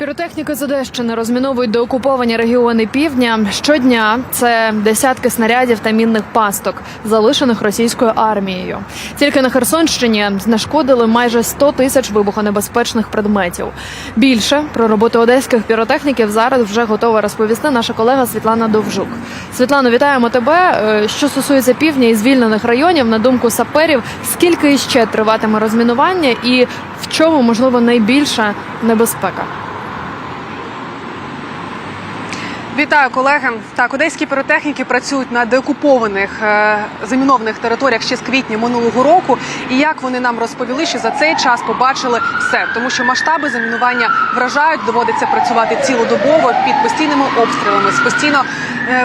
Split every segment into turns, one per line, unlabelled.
Піротехніки з Одещини розміновують деокуповані регіони півдня. Щодня це десятки снарядів та мінних пасток, залишених російською армією. Тільки на Херсонщині знешкодили майже 100 тисяч вибухонебезпечних предметів. Більше про роботу одеських піротехніків зараз вже готова розповісти наша колега Світлана Довжук. Світлано, вітаємо тебе. Е, Що стосується півдня і звільнених районів, на думку саперів, скільки іще триватиме розмінування і в чому можливо найбільша небезпека?
Вітаю колеги. Так, одеські піротехніки працюють на деокупованих е, замінованих територіях ще з квітня минулого року. І як вони нам розповіли, що за цей час побачили все, тому що масштаби замінування вражають, доводиться працювати цілодобово під постійними обстрілами, з постійно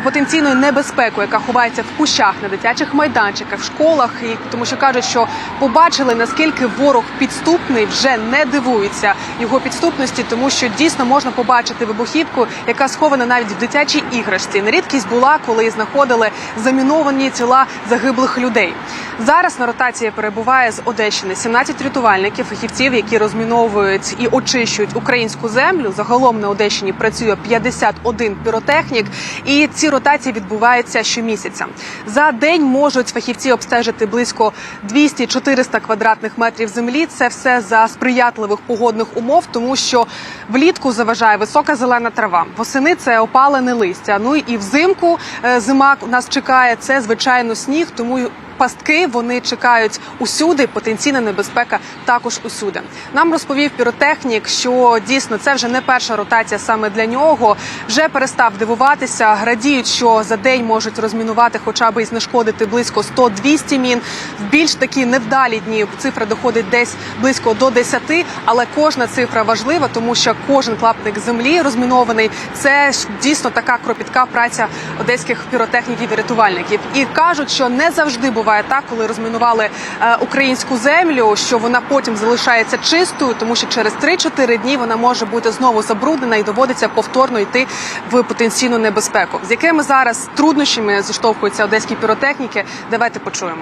потенційною небезпекою, яка ховається в кущах на дитячих майданчиках, в школах. І тому що кажуть, що побачили наскільки ворог підступний, вже не дивуються його підступності, тому що дійсно можна побачити вибухівку, яка схована навіть в дитячій іграшці. Нерідкість була, коли знаходили заміновані тіла загиблих людей. Зараз на ротації перебуває з Одещини 17 рятувальників, фахівців, які розміновують і очищують українську землю. Загалом на Одещині працює 51 піротехнік, і ці ротації відбуваються щомісяця. За день можуть фахівці обстежити близько 200-400 квадратних метрів землі. Це все за сприятливих погодних умов, тому що влітку заважає висока зелена трава. Восени це опалене листя. Ну і взимку е, зима нас чекає. Це звичайно сніг, тому Пастки вони чекають усюди. Потенційна небезпека також усюди. Нам розповів піротехнік, що дійсно це вже не перша ротація саме для нього. Вже перестав дивуватися. Радіють, що за день можуть розмінувати, хоча б і знешкодити близько 100-200 мін. В більш такі невдалі дні цифра доходить десь близько до 10, але кожна цифра важлива, тому що кожен клаптик землі розмінований. Це дійсно така кропітка праця одеських піротехніків і рятувальників. І кажуть, що не завжди буває так, коли розмінували е, українську землю, що вона потім залишається чистою, тому що через 3-4 дні вона може бути знову забруднена і доводиться повторно йти в потенційну небезпеку. З якими зараз труднощами зіштовхуються одеські піротехніки? Давайте почуємо.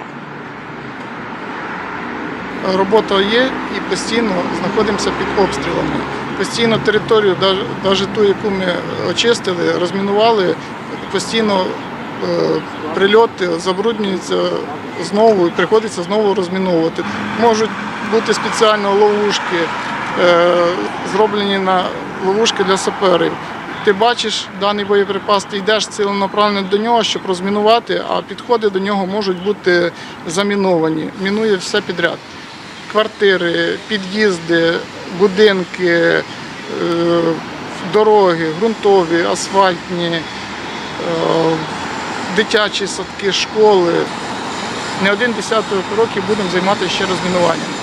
робота є і постійно знаходимося під обстрілами. Постійно територію, навіть ту, яку ми очистили, розмінували, постійно прильоти забруднюються знову і приходиться знову розміновувати. Можуть бути спеціально ловушки, е, зроблені на ловушки для саперів. Ти бачиш даний боєприпас, ти йдеш ціленаправленно до нього, щоб розмінувати, а підходи до нього можуть бути заміновані. Мінує все підряд квартири, під'їзди, будинки, е, дороги, ґрунтові, асфальтні, е, дитячі садки, школи. Не один десяток років будемо займатися ще розмінуванням.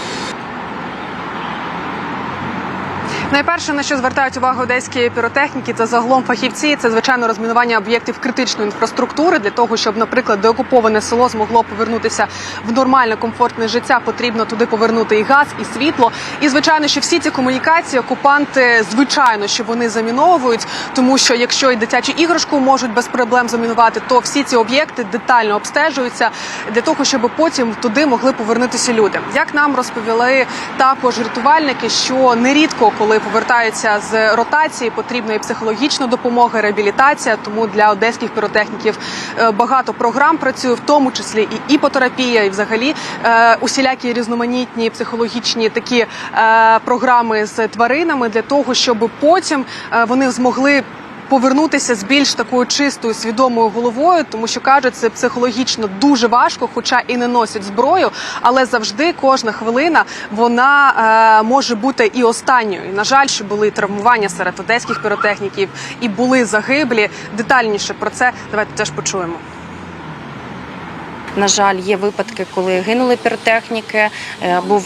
Найперше, на що звертають увагу одеські піротехніки та загалом фахівці, це звичайно розмінування об'єктів критичної інфраструктури для того, щоб, наприклад, деокуповане село змогло повернутися в нормальне комфортне життя. Потрібно туди повернути і газ, і світло. І звичайно, що всі ці комунікації окупанти, звичайно, що вони заміновують, тому що якщо і дитячу іграшку можуть без проблем замінувати, то всі ці об'єкти детально обстежуються для того, щоб потім туди могли повернутися люди. Як нам розповіли також рятувальники, що нерідко, коли повертаються з ротації, потрібна і психологічна допомога, реабілітація. Тому для одеських піротехніків е, багато програм працює, в тому числі і іпотерапія, і взагалі е, усілякі різноманітні психологічні такі е, програми з тваринами для того, щоб потім вони змогли повернутися з більш такою чистою свідомою головою, тому що кажуть, це психологічно дуже важко, хоча і не носять зброю, але завжди кожна хвилина вона е, може бути і останньою. На жаль, що були травмування серед одеських піротехніків і були загиблі. Детальніше про це давайте теж почуємо.
На жаль, є випадки, коли гинули піротехніки. Е, Був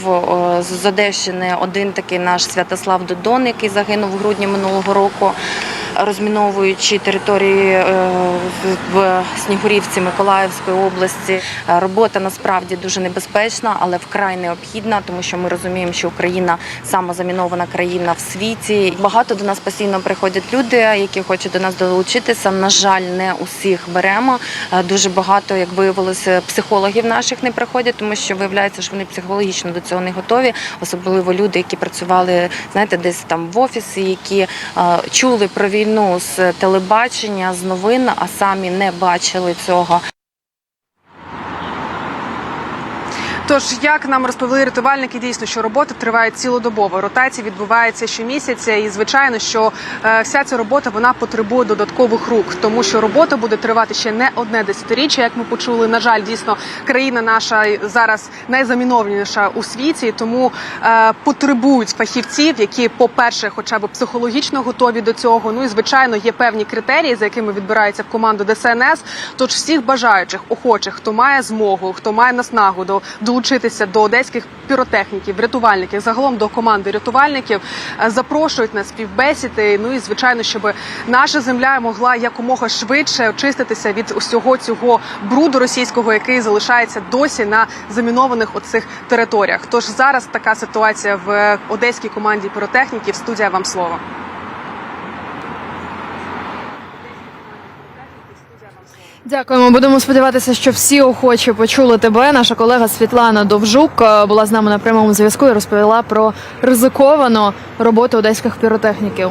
з Одещини один такий наш Святослав Додон, який загинув в грудні минулого року. Розміновуючи території е, в- Снігурівці Миколаївської області. Е, Робота насправді дуже небезпечна, але вкрай необхідна, тому що ми розуміємо, що Україна сама замінована країна в світі. Багато до нас постійно приходять люди, які хочуть до нас долучитися. На жаль, не усіх беремо. Е, Дуже багато, як виявилося, психологів наших не приходять, тому що виявляється, що вони психологічно до цього не готові, особливо люди, які працювали, знаєте, десь там в офісі, які чули про війну з телебачення, з новин, а самі не бачили цього.
Тож, як нам розповіли рятувальники, дійсно, що робота триває цілодобово. Ротація відбувається щомісяця, і звичайно, що е, вся ця робота вона потребує додаткових рук, тому що робота буде тривати ще не одне десятиріччя. Як ми почули, на жаль, дійсно країна наша зараз найзамінованіша у світі, тому е, потребують фахівців, які, по-перше, хоча б психологічно готові до цього. Ну і звичайно, є певні критерії, за якими відбираються в команду ДСНС. Тож всіх бажаючих, охочих, хто має змогу, хто має наснагу до долучитися до одеських піротехніків, рятувальників, загалом до команди рятувальників, е, запрошують на співбесіди. Ну і звичайно, щоб наша земля могла якомога швидше очиститися від усього цього бруду російського, який залишається досі на замінованих оцих територіях. Тож зараз така ситуація в е, одеській команді піротехніків. Студія вам слово.
Дякуємо. Будемо сподіватися, що всі охочі почули тебе. Наша колега Світлана Довжук е, була з нами на прямому зв'язку і розповіла про ризиковану роботу одеських піротехніків.